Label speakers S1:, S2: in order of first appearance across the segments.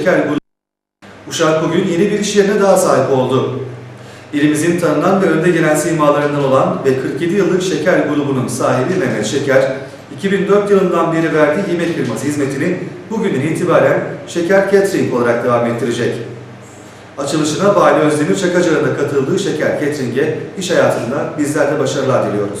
S1: şeker grubu. Uşak bugün yeni bir iş yerine daha sahip oldu. İlimizin tanınan ve önde gelen simalarından olan ve 47 yıllık şeker grubunun sahibi Mehmet Şeker, 2004 yılından beri verdiği yemek firması hizmetini bugünden itibaren Şeker Catering olarak devam ettirecek. Açılışına Vali Özdemir Çakacı'nın da katıldığı Şeker Catering'e iş hayatında bizler de başarılar diliyoruz.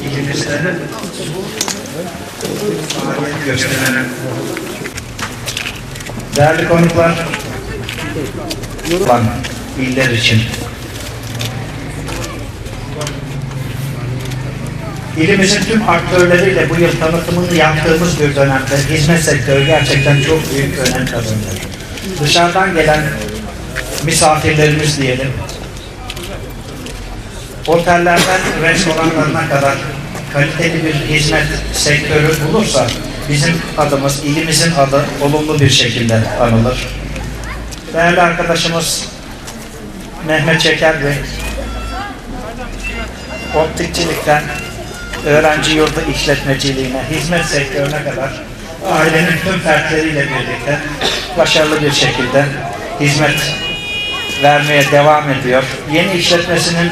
S2: ilimizde faaliyet gösteren değerli konuklar olan iller için İlimizin tüm aktörleriyle bu yıl tanıtımını yaptığımız bir dönemde hizmet sektörü gerçekten çok büyük önem kazanıyor. Dışarıdan gelen misafirlerimiz diyelim, otellerden restoranlarına kadar kaliteli bir hizmet sektörü bulursa bizim adımız, ilimizin adı olumlu bir şekilde anılır. Değerli arkadaşımız Mehmet Çeker Bey, optikçilikten öğrenci yurdu işletmeciliğine, hizmet sektörüne kadar ailenin tüm fertleriyle birlikte başarılı bir şekilde hizmet vermeye devam ediyor. Yeni işletmesinin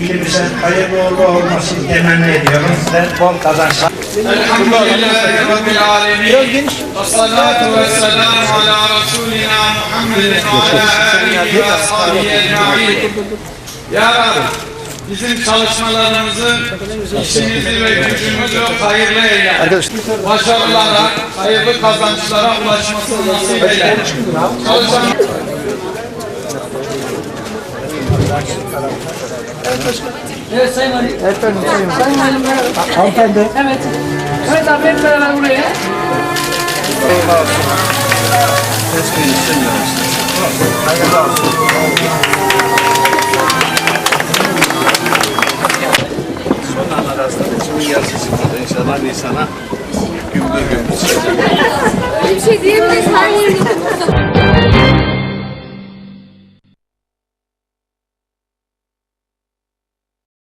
S2: ülkemize hayırlı uğurlu olmasını temenni ediyorum. Size bol kazançlar.
S3: Elhamdülillahi Rabbil Alemin. Assalatu ve selamu ala Resulina Muhammedin ve ala alihi ve ashabihi ecma'in. Ya Rabbi, bizim çalışmalarımızı, işimizi ve gücümüzü hayırlı eyle. Başarılara, hayırlı kazançlara ulaşmasını nasip eyle. Çalışan...
S4: Evet Sayın Ali. Efendim Sayın Sayın Valim merhaba. Hanımefendi. Evet. Evet abi hep beraber buraya.
S5: İnşallah Nisan'a gümbür gümbür.
S6: Öyle bir şey diyemeyiz. Her yerinde